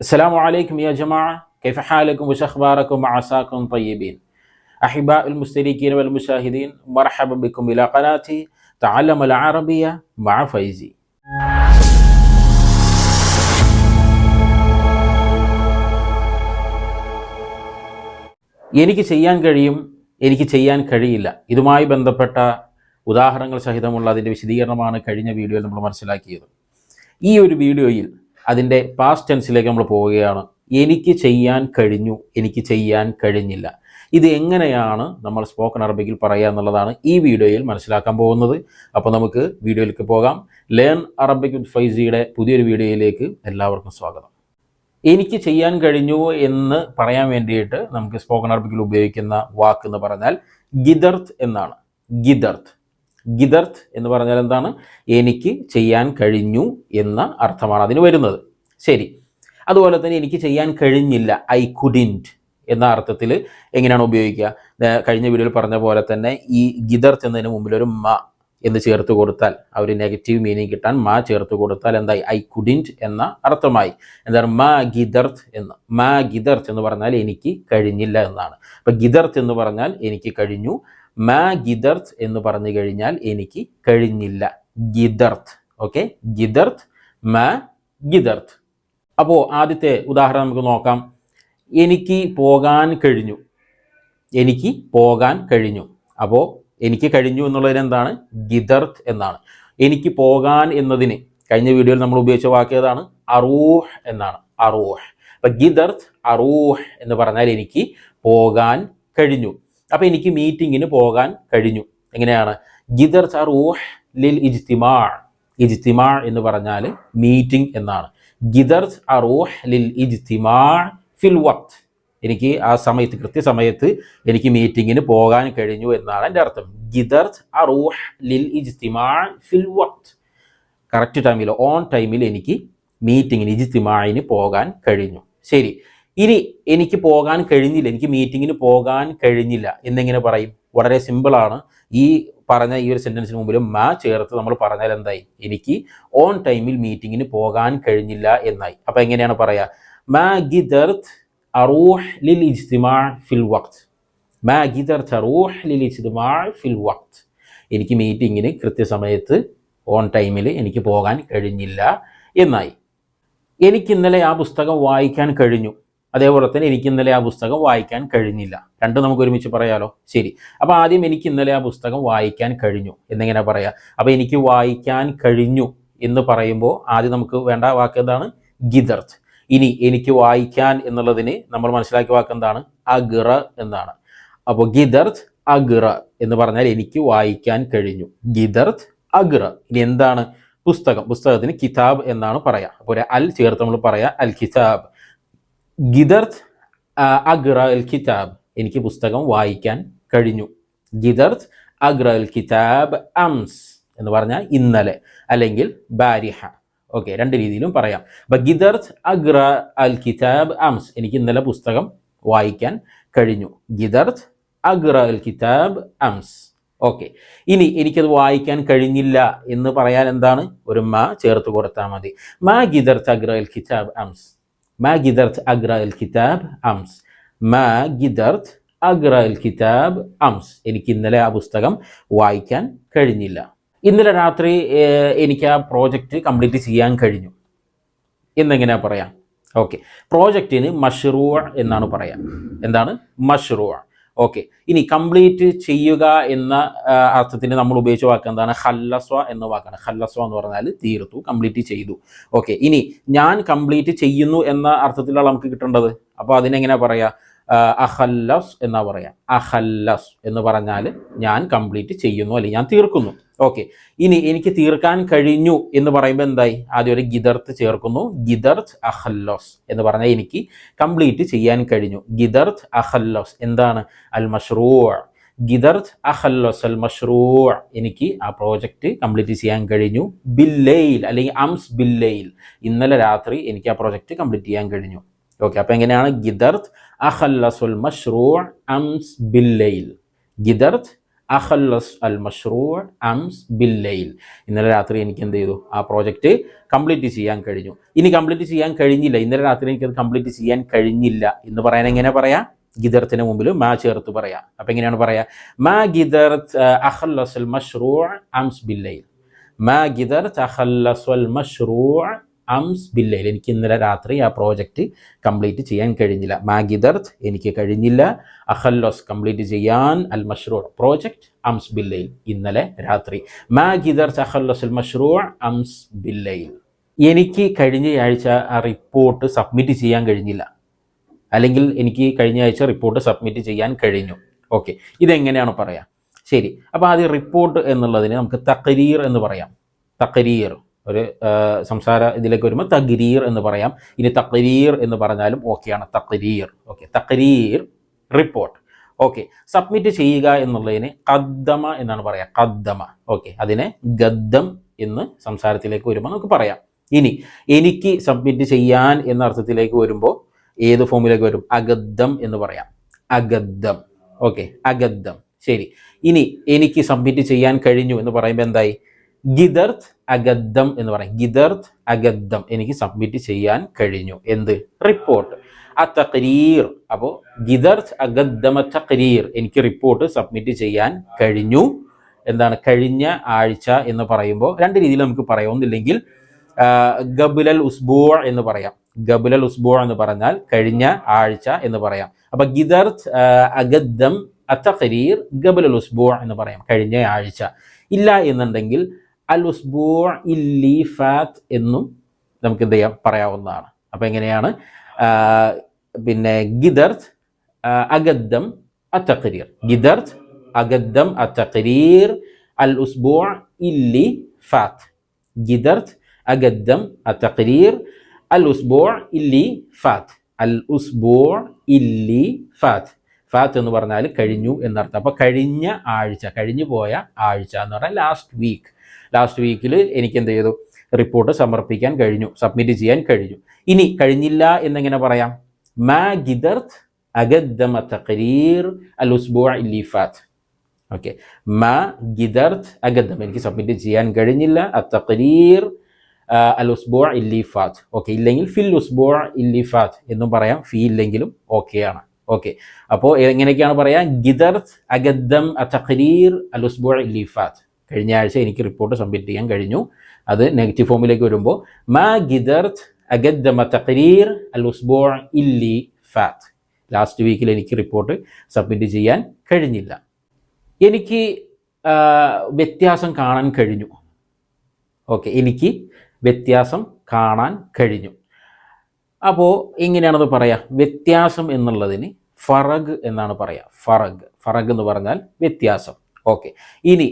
السلام عليكم يا جماعة كيف حالكم وش أخباركم وعساكم طيبين أحباء المستريكين والمشاهدين مرحبا بكم إلى قناتي تعلم العربية مع فيزي എനിക്ക് ചെയ്യാൻ കഴിയും എനിക്ക് ചെയ്യാൻ കഴിയില്ല ഇതുമായി ബന്ധപ്പെട്ട ഉദാഹരണങ്ങൾ സഹിതമുള്ള അതിൻ്റെ വിശദീകരണമാണ് കഴിഞ്ഞ വീഡിയോയിൽ നമ്മൾ മനസ്സിലാക്കിയത് ഈ ഒരു വീഡിയോയിൽ അതിന്റെ പാസ്റ്റ് ടെൻസിലേക്ക് നമ്മൾ പോവുകയാണ്. എനിക്ക് ചെയ്യാൻ കഴിഞ്ഞു. എനിക്ക് ചെയ്യാൻ കഴിഞ്ഞില്ല. ഇത് എങ്ങനെയാണ് നമ്മൾ സ്പോക്കൺ അറബിക്കിൽ പറയുക എന്നുള്ളതാണ് ഈ വീഡിയോയിൽ മനസ്സിലാക്കാൻ പോകുന്നത്. അപ്പോൾ നമുക്ക് വീഡിയോയിലേക്ക് പോകാം. ലേൺ അറബിക് വിത്ത് ഫൈസിയുടെ പുതിയൊരു വീഡിയോയിലേക്ക് എല്ലാവർക്കും സ്വാഗതം. എനിക്ക് ചെയ്യാൻ കഴിഞ്ഞു എന്ന് പറയാൻ വേണ്ടിയിട്ട് നമുക്ക് സ്പോക്കൺ അറബിക്കിൽ ഉപയോഗിക്കുന്ന വാക്ക് എന്ന് പറഞ്ഞാൽ ഗിദർത്ത് എന്നാണ്. ഗിദർത്ത്. ഗിദർത്ത് എന്ന് പറഞ്ഞാൽ എന്താണ്? എനിക്ക് ചെയ്യാൻ കഴിഞ്ഞു എന്ന അർത്ഥമാണ് അതിന് വരുന്നത്. ശരി. അതുപോലെ തന്നെ എനിക്ക് ചെയ്യാൻ കഴിഞ്ഞില്ല ഐ കുഡിന്റ് എന്ന അർത്ഥത്തിൽ എങ്ങനെയാണ് ഉപയോഗിക്കുക? കഴിഞ്ഞ വീഡിയോയിൽ പറഞ്ഞ പോലെ തന്നെ ഈ ഗിദർത്ത് എന്നതിന് മുമ്പിൽ ഒരു മ എന്ന് ചേർത്ത് കൊടുത്താൽ ആ ഒരു നെഗറ്റീവ് മീനിങ് കിട്ടാൻ മാ ചേർത്ത് കൊടുത്താൽ എന്തായി? ഐ കുഡിന്റ് എന്ന അർത്ഥമായി. എന്താണ്? മാ ഗിദർത്ത് എന്ന്. മാ ഗിദർത്ത് എന്ന് പറഞ്ഞാൽ എനിക്ക് കഴിഞ്ഞില്ല എന്നാണ്. അപ്പം ഗിദർത്ത് എന്ന് പറഞ്ഞാൽ എനിക്ക് കഴിഞ്ഞു മാ ഗിദർത്ത് എന്ന് പറഞ്ഞു കഴിഞ്ഞാൽ എനിക്ക് കഴിഞ്ഞില്ല. ഗിദർത്ത് ഓക്കെ ഗിദർത്ത് മാ ഗിദർത്ത് അപ്പോൾ ആദ്യത്തെ ഉദാഹരണം നമുക്ക് നോക്കാം. എനിക്ക് പോകാൻ കഴിഞ്ഞു. എനിക്ക് പോകാൻ കഴിഞ്ഞു. അപ്പോൾ എനിക്ക് കഴിഞ്ഞു എന്നുള്ളതിന് എന്താണ്? ഗിദർത്ത് എന്നാണ്. എനിക്ക് പോകാൻ എന്നതിന് കഴിഞ്ഞ വീഡിയോയിൽ നമ്മൾ ഉപയോഗിച്ച വാക്ക് ഏതാണ്? അറൂഹ് എന്നാണ്. അറൂഹ്. അപ്പം ഗിദർത്ത് അറൂഹ് എന്ന് പറഞ്ഞാൽ എനിക്ക് പോകാൻ കഴിഞ്ഞു. അപ്പം എനിക്ക് മീറ്റിങ്ങിന് പോകാൻ കഴിഞ്ഞു. എങ്ങനെയാണ്? ഗിദർ അറൂഹ് ലിൽ ഇജ്തിമാ ഇജ്തിമാ എന്ന് പറഞ്ഞാൽ മീറ്റിംഗ് എന്നാണ്. ഗിദർ അറൂഹ് ലിൽ ഇജ്തിമാ ഫിൽ വക്ത് എനിക്ക് ആ സമയത്ത് കൃത്യസമയത്ത് എനിക്ക് മീറ്റിങ്ങിന് പോകാൻ കഴിഞ്ഞു എന്നാണ് എന്റെ അർത്ഥം. ഗിദർ അറൂഹ് ലിൽ ഇജ്തിമാ ഫിൽ വക്ത് കറക്റ്റ് ടൈമിൽ ഓൺ ടൈമിൽ എനിക്ക് മീറ്റിങ്ങിന് ഇജ്തിമായിന് പോകാൻ കഴിഞ്ഞു. ശരി. ഇനി എനിക്ക് പോകാൻ കഴിഞ്ഞില്ല എനിക്ക് മീറ്റിങ്ങിന് പോകാൻ കഴിഞ്ഞില്ല എന്നിങ്ങനെ പറയും? വളരെ സിമ്പിളാണ് ഈ പറഞ്ഞ ഈ ഒരു സെന്റൻസിന് മുമ്പിൽ മാ ചേർത്ത് നമ്മൾ പറഞ്ഞാൽ എന്തായി? എനിക്ക് ഓൺ ടൈമിൽ മീറ്റിങ്ങിന് പോകാൻ കഴിഞ്ഞില്ല എന്നായി. അപ്പം എങ്ങനെയാണ് പറയുക മാ ഗിദർത്ത് അറൂഹ് ലിൽ ഇജ്തിമാ ഫിൽ വഖ്ത്. മാ ഗിദർത്ത് അറൂഹ് ലിൽ ഇജ്തിമാ ഫിൽ വഖ്ത്. എനിക്ക് മീറ്റിങ്ങിന് കൃത്യസമയത്ത് ഓൺ ടൈമിൽ എനിക്ക് പോകാൻ കഴിഞ്ഞില്ല എന്നായി. എനിക്ക് ഇന്നലെ ആ പുസ്തകം വായിക്കാൻ കഴിഞ്ഞു. അതേപോലെ തന്നെ എനിക്ക് ഇന്നലെ ആ പുസ്തകം വായിക്കാൻ കഴിഞ്ഞില്ല. രണ്ടും നമുക്ക് ഒരുമിച്ച് പറയാലോ? ശരി. അപ്പോൾ ആദ്യം എനിക്ക് ഇന്നലെ ആ പുസ്തകം വായിക്കാൻ കഴിഞ്ഞു. എന്നിങ്ങനെ പറയാം. അപ്പോൾ എനിക്ക് വായിക്കാൻ കഴിഞ്ഞു എന്ന് പറയുമ്പോൾ ആദ്യം നമുക്ക് വേണ്ട വാക്ക് എന്താണ്? ഗിദർത്ത്. ഇനി എനിക്ക് വായിക്കാൻ എന്നുള്ളതിന് നമ്മൾ മനസ്സിലാക്കിയ വാക്ക് എന്താണ്? അഗ്ര എന്നാണ്. അപ്പോൾ ഗിദർത്ത് അഗ്ര എന്ന് പറഞ്ഞാൽ എനിക്ക് വായിക്കാൻ കഴിഞ്ഞു. ഗിദർത്ത് അഗ്ര. ഇനി എന്താണ്? പുസ്തകം. പുസ്തകത്തിന് കിതാബ് എന്നാണ് പറയാം. അപ്പോൾ ഒരു അൽ ചേർത്ത് നമ്മൾ പറയാം അൽ കിതാബ് ഗിദർത്ത് അഗ്ര അൽ കിതാബ്. എനിക്ക് പുസ്തകം വായിക്കാൻ കഴിഞ്ഞു. ഗിദർത്ത് അഗ്ര അൽ കിതാബ് അംസ് എന്ന് പറഞ്ഞാൽ ഇന്നലെ അല്ലെങ്കിൽ ബാരിഹ. ഓക്കെ രണ്ട് രീതിയിലും പറയാം. അപ്പൊ ഗിദർത്ത് അഗ്ര അൽ കിതാബ് അംസ്. എനിക്ക് ഇന്നലെ പുസ്തകം വായിക്കാൻ കഴിഞ്ഞു. ഗിദർത്ത് അഗ്ര അൽ കിതാബ് അംസ്. ഓക്കെ ഇനി എനിക്കത് വായിക്കാൻ കഴിഞ്ഞില്ല എന്ന് പറയാൻ എന്താണ്? ഒരു മാ ചേർത്ത് കൊടുത്താൽ മതി. മാ ഗിദർത്ത് അഗ്ര അൽ കിതാബ് അംസ്. മാ قدرت അഗ്റ അൽ കിതാബ് അംസ് മാ ഗിദർത്ത് الكتاب അംസ് എനിക്ക് ഇന്നലെ ആ പുസ്തകം വായിക്കാൻ കഴിഞ്ഞില്ല. ഇന്നലെ രാത്രി എനിക്ക് ആ പ്രോജക്റ്റ് കംപ്ലീറ്റ് ചെയ്യാൻ കഴിഞ്ഞു. എന്നെങ്ങനെ പറയാം? ഓക്കെ പ്രോജക്റ്റിന് മഷ്റൂ എന്നാണ് പറയാം. എന്താണ്? മഷ്റൂ ഓക്കെ ഇനി കംപ്ലീറ്റ് ചെയ്യുക എന്ന അർത്ഥത്തിന് നമ്മൾ ഉപയോഗിച്ച വാക്ക് എന്താണ്? ഹല്ലസ്വ എന്ന വാക്കാണ്. ഹല്ലസ്വ എന്ന് പറഞ്ഞാൽ തീർത്തു കംപ്ലീറ്റ് ചെയ്തു. ഓക്കെ ഇനി ഞാൻ കംപ്ലീറ്റ് ചെയ്യുന്നു എന്ന അർത്ഥത്തിലാണ് നമുക്ക് കിട്ടേണ്ടത്. അപ്പോൾ അതിനെങ്ങനെ പറയാ? അഹല്ലസ് എന്നാ പറയാം? അഹല്ലസ് എന്ന് പറഞ്ഞാൽ ഞാൻ കംപ്ലീറ്റ് ചെയ്യുന്നു അല്ലെങ്കിൽ ഞാൻ തീർക്കുന്നു. ഓക്കെ ഇനി എനിക്ക് തീർക്കാൻ കഴിഞ്ഞു എന്ന് പറയുമ്പോൾ എന്തായി? ആദ്യം ഒരു ഗിദർത്ത് ചേർക്കുന്നു. ഗിദർത്ത് അഹല്ലോസ് എന്ന് പറഞ്ഞാൽ എനിക്ക് കംപ്ലീറ്റ് ചെയ്യാൻ കഴിഞ്ഞു. ഗിദർത്ത് അഹല്ലോസ് എന്താണ്? അൽ മഷ്റൂ ഗിദർത്ത് അഹല്ലോസ് അൽ മഷ്റൂ എനിക്ക് ആ പ്രോജക്റ്റ് കംപ്ലീറ്റ് ചെയ്യാൻ കഴിഞ്ഞു. ബില്ലയിൽ അല്ലെങ്കിൽ അംസ് ബില്ലയിൽ ഇന്നലെ രാത്രി എനിക്ക് ആ പ്രോജക്റ്റ് കംപ്ലീറ്റ് ചെയ്യാൻ കഴിഞ്ഞു. ഓക്കെ അപ്പോൾ എങ്ങനെയാണ്? ഗിദർത്ത് അഹല്ലസുൽ മഷ്റൂ അംസ് ബില്ലയിൽ ഗിദർത്ത് അഹല്ലസ് അൽ മഷ്റൂ അംസ് ബില്ലയിൽ ഇന്നലെ രാത്രി എനിക്ക് എന്ത് ചെയ്തു? ആ പ്രോജക്റ്റ് കംപ്ലീറ്റ് ചെയ്യാൻ കഴിഞ്ഞു. ഇനി കംപ്ലീറ്റ് ചെയ്യാൻ കഴിഞ്ഞില്ല. ഇന്നലെ രാത്രി എനിക്കത് കംപ്ലീറ്റ് ചെയ്യാൻ കഴിഞ്ഞില്ല. എന്ന് പറയാൻ എങ്ങനെ പറയാം? ഗിദർത്തിന് മുമ്പിൽ മാ ചേർത്ത് പറയാം. അപ്പം എങ്ങനെയാണ് പറയാ? മാ ഗിദർത്ത് അഹല്ലസ് അൽ മഷ്റൂ അംസ് ബില്ലയിൽ മാ ഗിദർത്ത് അഹല്ലസ് അൽ മഷ്റൂ അംസ് ബില്ലയിൽ എനിക്ക് ഇന്നലെ രാത്രി ആ പ്രോജക്റ്റ് കംപ്ലീറ്റ് ചെയ്യാൻ കഴിഞ്ഞില്ല. മാഗിദർത്ത് എനിക്ക് കഴിഞ്ഞില്ല. അഹല്ലോസ് കംപ്ലീറ്റ് ചെയ്യാൻ അൽ മഷ്റൂർ. പ്രോജക്റ്റ് അംസ് ബില്ലയിൽ ഇന്നലെ രാത്രി. മാഗിദർത്ത് അഹല്ലോസ് അൽ മഷ്റൂർ അംസ് ബില്ലയിൽ എനിക്ക് കഴിഞ്ഞ ആഴ്ച ആ റിപ്പോർട്ട് സബ്മിറ്റ് ചെയ്യാൻ കഴിഞ്ഞില്ല. അല്ലെങ്കിൽ എനിക്ക് കഴിഞ്ഞ ആഴ്ച റിപ്പോർട്ട് സബ്മിറ്റ് ചെയ്യാൻ കഴിഞ്ഞു. ഓക്കെ ഇതെങ്ങനെയാണ് പറയാം? ശരി. അപ്പോൾ ആദ്യം റിപ്പോർട്ട് എന്നുള്ളതിന് നമുക്ക് തക്കരീർ എന്ന് പറയാം. തക്കരീർ ഒരു സംസാര ഇതിലേക്ക് വരുമ്പോൾ തഗ്രീർ എന്ന് പറയാം. ഇനി തക്രീർ എന്ന് പറഞ്ഞാലും ഓക്കെയാണ് തക്രീർ. ഓക്കെ തക്രീർ റിപ്പോർട്ട് ഓക്കെ സബ്മിറ്റ് ചെയ്യുക എന്നുള്ളതിന് കദ്ദമ എന്നാണ് പറയുക കദ്ദമ. ഓക്കെ അതിനെ ഗദ്ദം എന്ന് സംസാരത്തിലേക്ക് വരുമ്പോൾ നമുക്ക് പറയാം. ഇനി എനിക്ക് സബ്മിറ്റ് ചെയ്യാൻ എന്ന അർത്ഥത്തിലേക്ക് വരുമ്പോൾ ഏത് ഫോമിലേക്ക് വരും? അഗദ്ദം എന്ന് പറയാം. അഗദ്ദം. ഓക്കെ അഗദ്ദം. ശരി. ഇനി എനിക്ക് സബ്മിറ്റ് ചെയ്യാൻ കഴിഞ്ഞു എന്ന് പറയുമ്പോൾ എന്തായി? ഗിദർത്ത് അഗദ്ധം എന്ന് പറയും. ഗിദർത്ത് അഗദ്ധം എനിക്ക് സബ്മിറ്റ് ചെയ്യാൻ കഴിഞ്ഞു. എന്ത്? റിപ്പോർട്ട് ആ തക്രീർ. അപ്പോൾ ഗിദർത്ത് അഗദ്ധമ തക്രീർ എനിക്ക് റിപ്പോർട്ട് സബ്മിറ്റ് ചെയ്യാൻ കഴിഞ്ഞു. എന്താണ്? കഴിഞ്ഞ ആഴ്ച എന്ന് പറയുമ്പോൾ രണ്ട് രീതിയിൽ നമുക്ക് പറയാം ഒന്നില്ലെങ്കിൽ ഗബുലൽ ഉസ്ബൂ എന്ന് പറയാം. ഗബുലൽ ഉസ്ബൂ എന്ന് പറഞ്ഞാൽ കഴിഞ്ഞ ആഴ്ച എന്ന് പറയാം. അപ്പൊ ഗിദർത്ത് അഗദ്ധം അത്തഖരീർ ഗബുലൽ ഉസ്ബൂ എന്ന് പറയാം. കഴിഞ്ഞ ആഴ്ച. ഇല്ല എന്നുണ്ടെങ്കിൽ അൽ ഉസ്ബൂ ഇല്ലി ഫാത്ത് എന്നും നമുക്ക് എന്ത് ചെയ്യാം? പറയാവുന്നതാണ്. അപ്പൊ എങ്ങനെയാണ്? ആ, പിന്നെ ഗിദർത്ത് ആ, അഗദ്ദം അത്തഖരീർ. ഗിദർത്ത് അഗദ്ദം അത്തഖരീർ അൽ ഉസ്ബൂ ഇല്ലി ഫാത്ത്. ഗിദർത്ത് അഗദ്ദം അത്തഖരീർ അൽ ഉസ്ബൂ ഇല്ലി ഫാത്ത്. അൽ ഉസ്ബൂ ഇല്ലി ഫാത്ത്. ഫാത്ത് എന്ന് പറഞ്ഞാൽ കഴിഞ്ഞു എന്നർത്ഥം. അപ്പോൾ കഴിഞ്ഞ ആഴ്ച കഴിഞ്ഞു പോയ ആഴ്ച എന്ന് പറഞ്ഞാൽ ലാസ്റ്റ് വീക്ക് ലാസ്റ്റ് വീക്കിൽ എനിക്ക് എന്ത് ചെയ്തു? റിപ്പോർട്ട് സമർപ്പിക്കാൻ കഴിഞ്ഞു സബ്മിറ്റ് ചെയ്യാൻ കഴിഞ്ഞു. ഇനി കഴിഞ്ഞില്ല എന്നെങ്ങനെ പറയാം? മാ ഗിദർത്ത് അഗദ്ദമ തഖരീർ അൽ ഉസ്ബോ ഇല്ലി ഫാത്ത് ഓക്കെ. മാ ഗിദർത്ത് അഗദ്ദം എനിക്ക് സബ്മിറ്റ് ചെയ്യാൻ കഴിഞ്ഞില്ല. അ തഖരീർ അൽ ഉസ്ബോ ഇല്ലിഫാത്ത് ഓക്കെ. ഇല്ലെങ്കിൽ ഫിൽ ഉസ്ബോ ഇല്ലിഫാത്ത് എന്നും പറയാം. ഫീ ഇല്ലെങ്കിലും ആണ്. ഓക്കെ. അപ്പോൾ എങ്ങനെയൊക്കെയാണ് പറയാ? ഗിദർത്ത് അഗദ്ദം തഖരീർ അൽ ഉസ്ബോ ഇല്ലി ഫാത്ത് കഴിഞ്ഞ ആഴ്ച എനിക്ക് റിപ്പോർട്ട് സബ്മിറ്റ് ചെയ്യാൻ കഴിഞ്ഞു. അത് നെഗറ്റീവ് ഫോമിലേക്ക് വരുമ്പോൾ മാ ഗിദർത്ത് അഗദ്ദമ തഖരീർ അൽ ഉസ്ബോ ഇല്ലി ഫാത്ത്. ലാസ്റ്റ് വീക്കിൽ എനിക്ക് റിപ്പോർട്ട് സബ്മിറ്റ് ചെയ്യാൻ കഴിഞ്ഞില്ല. എനിക്ക് വ്യത്യാസം കാണാൻ കഴിഞ്ഞു. ഓക്കെ എനിക്ക് വ്യത്യാസം കാണാൻ കഴിഞ്ഞു. അപ്പോൾ എങ്ങനെയാണത് പറയാം? വ്യത്യാസം എന്നുള്ളതിന് ഫറഗ് എന്നാണ് പറയുക ഫറഗ്. ഫറഗ് എന്ന് പറഞ്ഞാൽ വ്യത്യാസം. ഓക്കെ ഇനി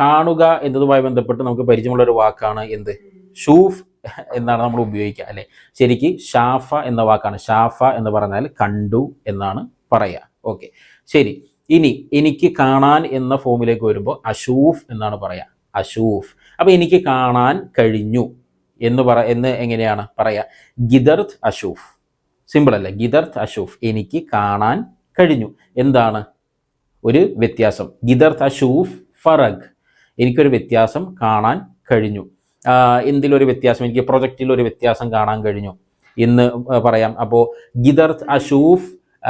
കാണുക എന്നതുമായി ബന്ധപ്പെട്ട് നമുക്ക് പരിചയമുള്ള ഒരു വാക്കാണ് എന്ത്? ഷൂഫ് എന്നാണ് നമ്മൾ ഉപയോഗിക്കുക അല്ലെ? ശരിക്ക് ഷാഫ എന്ന വാക്കാണ്. ഷാഫ എന്ന് പറഞ്ഞാൽ കണ്ടു എന്നാണ് പറയുക. ഓക്കെ. ശരി. ഇനി എനിക്ക് കാണാൻ എന്ന ഫോമിലേക്ക് വരുമ്പോൾ അഷൂഫ് എന്നാണ് പറയാ അഷൂഫ്. അപ്പൊ എനിക്ക് കാണാൻ കഴിഞ്ഞു എന്ന് പറ എന്ന് എങ്ങനെയാണ് പറയാ ഗിദർത്ത് അഷൂഫ്. സിമ്പിൾ അല്ലേ? ഗിദർത്ത് അഷൂഫ്. എനിക്ക് കാണാൻ കഴിഞ്ഞു. എന്താണ്? ഒരു വ്യത്യാസം. ഗിദർത്ത് അഷൂഫ് ഫറഗ്. എനിക്കൊരു വ്യത്യാസം കാണാൻ കഴിഞ്ഞു. എന്തിലൊരു വ്യത്യാസം? എനിക്ക് പ്രൊജക്റ്റിൽ ഒരു വ്യത്യാസം കാണാൻ കഴിഞ്ഞു. എന്ന് പറയാം. അപ്പോൾ ഗിദർത്ത് അഷൂഫ്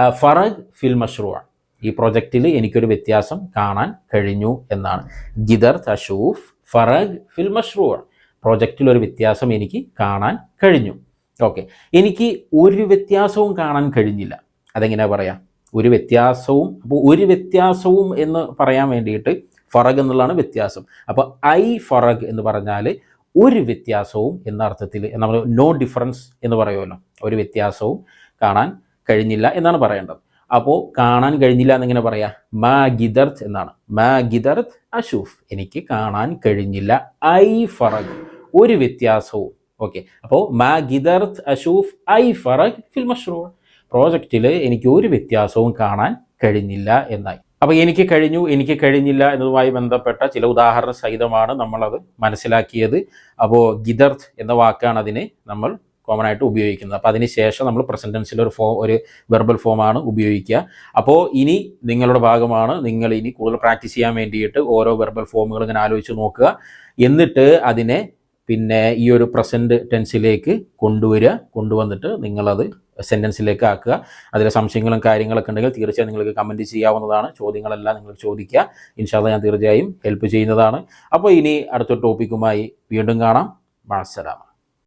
ഫറഗ് ഫിൽ ആണ് ഈ പ്രൊജക്റ്റിൽ എനിക്കൊരു വ്യത്യാസം കാണാൻ കഴിഞ്ഞു എന്നാണ്. ഗിദർത്ത് അഷൂഫ് ഫറഗ് ഫിൽ ആണ് പ്രോജക്റ്റിൽ ഒരു വ്യത്യാസം എനിക്ക് കാണാൻ കഴിഞ്ഞു. ഓക്കെ. എനിക്ക് ഒരു വ്യത്യാസവും കാണാൻ കഴിഞ്ഞില്ല. അതെങ്ങനെയാ പറയാ? ഒരു വ്യത്യാസവും അപ്പോൾ ഒരു വ്യത്യാസവും എന്ന് പറയാൻ വേണ്ടിയിട്ട് ഫറഗ് എന്നുള്ളതാണ് വ്യത്യാസം. അപ്പോൾ ഐ ഫറഗ് എന്ന് പറഞ്ഞാൽ ഒരു വ്യത്യാസവും എന്ന അർത്ഥത്തിൽ നമ്മൾ നോ ഡിഫറൻസ് എന്ന് പറയുമല്ലോ. ഒരു വ്യത്യാസവും കാണാൻ കഴിഞ്ഞില്ല എന്നാണ് പറയേണ്ടത്. അപ്പോൾ കാണാൻ കഴിഞ്ഞില്ല എന്നിങ്ങനെ പറയാം? മാ ഗിദർത്ത് എന്നാണ്. മാ ഗിദർത്ത് അഷൂഫ് എനിക്ക് കാണാൻ കഴിഞ്ഞില്ല. ഐ ഫറഗ്. ഒരു വ്യത്യാസവും. ഓക്കെ. അപ്പോൾ മാ ഗിദർത്ത് അഷൂഫ് ഐ ഫറഗ് ഫിൽ മഷ്റൂ പ്രോജക്റ്റിൽ എനിക്ക് ഒരു വ്യത്യാസവും കാണാൻ കഴിഞ്ഞില്ല എന്നായി. അപ്പോൾ എനിക്ക് കഴിഞ്ഞു എനിക്ക് കഴിഞ്ഞില്ല എന്നതുമായി ബന്ധപ്പെട്ട ചില ഉദാഹരണ സഹിതമാണ് നമ്മളത് മനസ്സിലാക്കിയത്. അപ്പോൾ ഗിദർത്ത് എന്ന വാക്കാണ് അതിന് നമ്മൾ കോമൺ ആയിട്ട് ഉപയോഗിക്കുന്നത്. അപ്പോൾ അതിനുശേഷം നമ്മൾ പ്രസന്റൻസിൽ ഒരു ഫോം ഒരു വെർബൽ ഫോമാണ് ഉപയോഗിക്കുക. അപ്പോൾ ഇനി നിങ്ങളുടെ ഭാഗമാണ് നിങ്ങൾ ഇനി കൂടുതൽ പ്രാക്ടീസ് ചെയ്യാൻ വേണ്ടിയിട്ട് ഓരോ വെർബൽ ഫോമുകൾ ഇങ്ങനെ ആലോചിച്ച് നോക്കുക. എന്നിട്ട് അതിനെ പിന്നെ ഈ ഒരു പ്രസന്റ് ടെൻസിലേക്ക് കൊണ്ടുവരിക. കൊണ്ടുവന്നിട്ട് നിങ്ങളത് സെന്റൻസിലേക്ക് ആക്കുക. അതിലെ സംശയങ്ങളും കാര്യങ്ങളൊക്കെ ഉണ്ടെങ്കിൽ തീർച്ചയായും നിങ്ങൾക്ക് കമന്റ് ചെയ്യാവുന്നതാണ്. ചോദ്യങ്ങളെല്ലാം നിങ്ങൾ ചോദിക്കുക. ഇൻഷാല്ല ഞാൻ തീർച്ചയായും ഹെൽപ്പ് ചെയ്യുന്നതാണ്. അപ്പോൾ ഇനി അടുത്ത ടോപ്പിക്കുമായി വീണ്ടും കാണാം. മാസലാമ